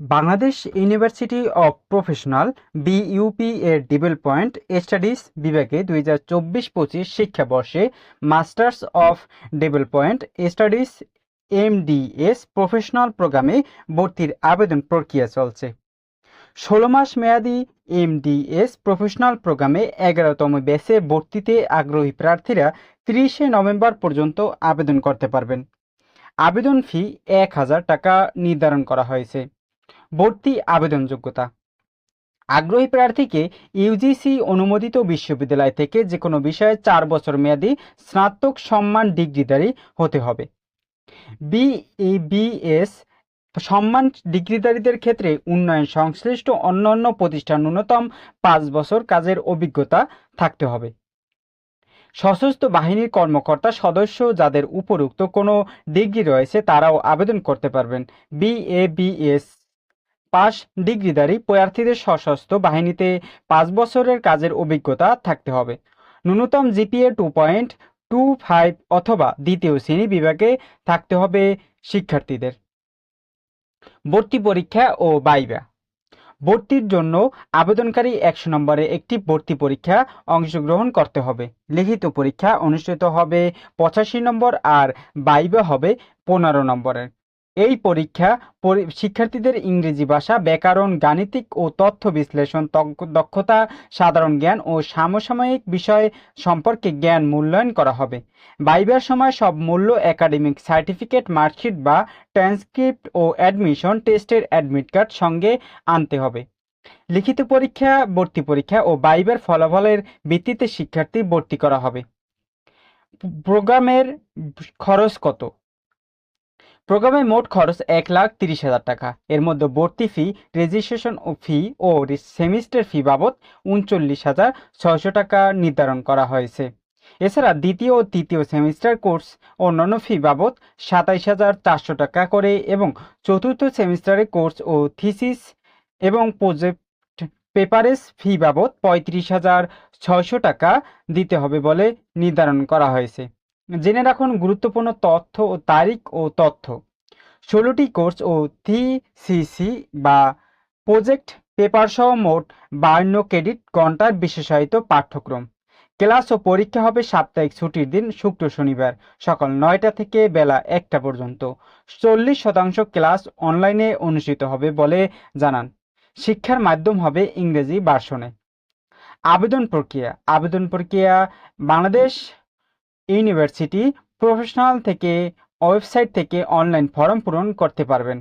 Bangladesh university of professional BUP এর development studies বিভাগে দুই হাজার চব্বিশ পঁচিশ শিক্ষাবর্ষে masters of development studies MDS professional প্রোগ্রামে ভর্তির আবেদন প্রক্রিয়া চলছে। ষোলো মাস মেয়াদি এমডিএস প্রফেশনাল প্রোগ্রামে এগারোতম ব্যাচে ভর্তিতে আগ্রহী প্রার্থীরা তিরিশে নভেম্বর পর্যন্ত আবেদন করতে পারবেন। আবেদন ফি এক হাজার টাকা নির্ধারণ করা হয়েছে। ভর্তি আবেদন যোগ্যতা আগ্রহী প্রার্থীকে ইউজিসি অনুমোদিত বিশ্ববিদ্যালয় থেকে যে কোনো বিষয়ে চার বছর মেয়াদী স্নাতক সম্মান ডিগ্রিধারী হতে হবে। বিএবিএস সম্মান ডিগ্রিধারীদের ক্ষেত্রে উন্নয়ন সংশ্লিষ্ট অন্যান্য প্রতিষ্ঠান ন্যূনতম পাঁচ বছর কাজের অভিজ্ঞতা থাকতে হবে। সশস্ত্র বাহিনীর কর্মকর্তা সদস্য যাদের উপরুক্ত কোনো ডিগ্রি রয়েছে তারাও আবেদন করতে পারবেন। বিএবিএস পাস ডিগ্রিধারী প্রার্থীদের সশস্ত্র বাহিনীতে পাঁচ বছরের কাজের অভিজ্ঞতা থাকতে হবে। ন্যূনতম GPA two point two five অথবা দ্বিতীয় শ্রেণি বিভাগে থাকতে হবে শিক্ষার্থীদের। ভর্তি পরীক্ষা ও বাইবা ভর্তির জন্য আবেদনকারী একশো নম্বরে একটি ভর্তি পরীক্ষা অংশগ্রহণ করতে হবে। লিখিত পরীক্ষা অনুষ্ঠিত হবে পঁচাশি নম্বর আর বাইবা হবে পনেরো নম্বরের। এই পরীক্ষা পরি- শিক্ষার্থীদের ইংরেজি ভাষা, ব্যাকরণ, গাণিতিক ও তথ্য বিশ্লেষণ দক্ষতা, সাধারণ জ্ঞান ও সমসাময়িক বিষয় সম্পর্কে জ্ঞান মূল্যায়ন করা হবে। বাইবার সময় সব মূল্য একাডেমিক সার্টিফিকেট, মার্কশিট বা ট্রান্সক্রিপ্ট ও অ্যাডমিশন টেস্টের অ্যাডমিট কার্ড সঙ্গে আনতে হবে। লিখিত পরীক্ষা, ভর্তি পরীক্ষা ও বাইবার ফলাফলের ভিত্তিতে শিক্ষার্থী ভর্তি করা হবে। প্রোগ্রামের খরচ কত? প্রোগ্রামের মোট খরচ এক লাখ তিরিশ হাজার টাকা। এর মধ্যে ভর্তি ফি রেজিস্ট্রেশন ও ফি ও সেমিস্টার ফি বাবদ উনচল্লিশ হাজার ছয়শো টাকা নির্ধারণ করা হয়েছে। এছাড়া দ্বিতীয় ও তৃতীয় সেমিস্টার কোর্স অন্যান্য ফি বাবদ সাতাইশ হাজার চারশো টাকা করে এবং চতুর্থ সেমিস্টারের কোর্স ও থিসিস এবং প্রজেক্ট পেপারেস ফি বাবদ পঁয়ত্রিশ হাজার ছয়শো টাকা দিতে হবে বলে নির্ধারণ করা হয়েছে। জেনে রাখুন গুরুত্বপূর্ণ তথ্য ও তারিখ ও তথ্য। ষোলোটি কোর্স ও থিসিসি বা প্রজেক্ট পেপার সহ মোট বায়ান্ন ক্রেডিট ঘণ্টার বিশেষায়িত পাঠ্যক্রম। ক্লাস ও পরীক্ষা হবে সাপ্তাহিক ছুটির দিন, শুক্র শনিবার, সকাল নয়টা থেকে বেলা একটা পর্যন্ত। চল্লিশ শতাংশ ক্লাস অনলাইনে অনুষ্ঠিত হবে বলে জানান। শিক্ষার মাধ্যম হবে ইংরেজি ভার্সনে। আবেদন প্রক্রিয়া। আবেদন প্রক্রিয়া বাংলাদেশ ইউনিভার্সিটি প্রফেশনাল থেকে ওয়েবসাইট থেকে অনলাইন ফর্ম পূরণ করতে পারবেন।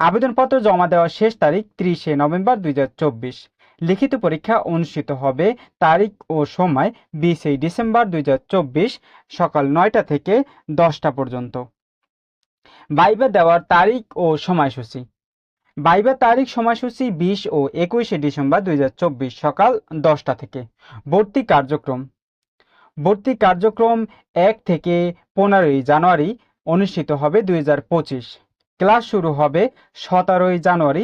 আবেদনপত্র জমা দেওয়ার শেষ তারিখ ত্রিশে নভেম্বর দুই হাজার চব্বিশ। লিখিত পরীক্ষা অনুষ্ঠিত হবে তারিখ ও সময় বিশে ডিসেম্বর দুই হাজার চব্বিশ সকাল নয়টা থেকে দশটা পর্যন্ত। বাইবা দেওয়ার তারিখ ও সময়সূচি। বাইবা তারিখ, সময়সূচি বিশ ও একুশে ডিসেম্বর দুই হাজার চব্বিশ সকাল দশটা থেকে। ভর্তি কার্যক্রম। ভর্তি কার্যক্রম এক থেকে পনেরোই জানুয়ারি অনুষ্ঠিত হবে দুই হাজার পঁচিশ। ক্লাস শুরু হবে সতেরোই জানুয়ারি